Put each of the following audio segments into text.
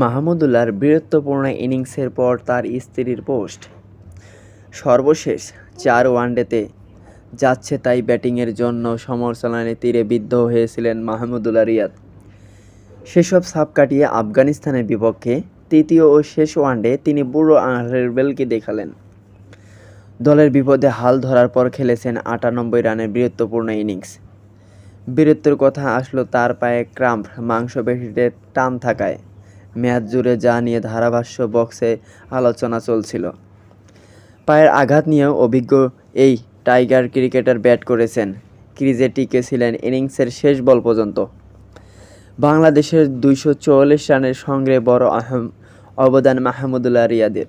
মাহমুদুল্লাহর বীরত্বপূর্ণ ইনিংসের পর তার স্ত্রীর পোস্ট। সর্বশেষ চার ওয়ানডেতে যাচ্ছে তাই ব্যাটিংয়ের জন্য সমালোচনায় তীরে বিদ্ধ হয়েছিলেন মাহমুদুল্লাহ রিয়াদ। সেসব সাপ কাটিয়ে আফগানিস্তানের বিপক্ষে তৃতীয় ও শেষ ওয়ানডে তিনি বুড়ো আঙুলের বেলকে দেখালেন। দলের বিপদে হাল ধরার পর খেলেছেন আটানব্বই রানের বীরত্বপূর্ণ ইনিংস। বীরত্বের কথা আসলো তার পায়ে ক্রাম্প, মাংসপেশিতে টান থাকায়। ম্যাচ জুড়ে যা নিয়ে ধারাভাষ্য বক্সে আলোচনা চলছিল। পায়ের আঘাত নিয়েও অভিজ্ঞ এই টাইগার ক্রিকেটার ব্যাট করেছেন। ক্রিজে টিকেছিলেন ইনিংসের শেষ বল পর্যন্ত। বাংলাদেশের দুইশো চুয়াল্লিশ রানের সঙ্গে বড় আহম অবদান মাহমুদুল্লাহ রিয়াদের।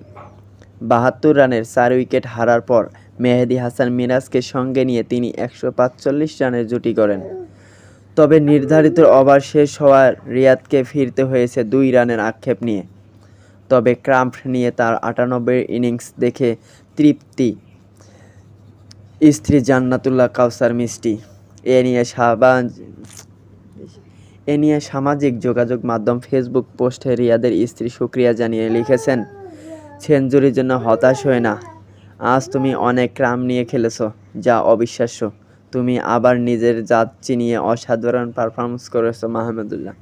বাহাত্তর রানের চার উইকেট হারার পর মেহেদি হাসান মিরাজকে সঙ্গে নিয়ে তিনি একশো পাঁচচল্লিশ রানের জুটি করেন তবে নির্ধারিত ওভার শেষ হওয়ার রিয়াদকে ফিরতে হয়েছে দুই রানের আক্ষেপ নিয়ে। তবে ক্রাম্প নিয়ে তার আটানব্বই ইনিংস দেখে তৃপ্তি। স্ত্রী জান্নাতুল্লাহ কাউসার মিষ্টি। এ নিয়ে সাবান এ নিয়ে সামাজিক যোগাযোগ মাধ্যম ফেসবুক পোস্টে রিয়াদের স্ত্রী সুক্রিয়া জানিয়ে লিখেছেন সেঞ্চুরির জন্য হতাশ হয় না। আজ তুমি অনেক রাম নিয়ে খেলেছো, যা অবিশ্বাস্য। তুমি আবার নিজের জাত চিনিয়ে অসাধারণ পারফরমেন্স করেছ মাহমুদুল্লাহ।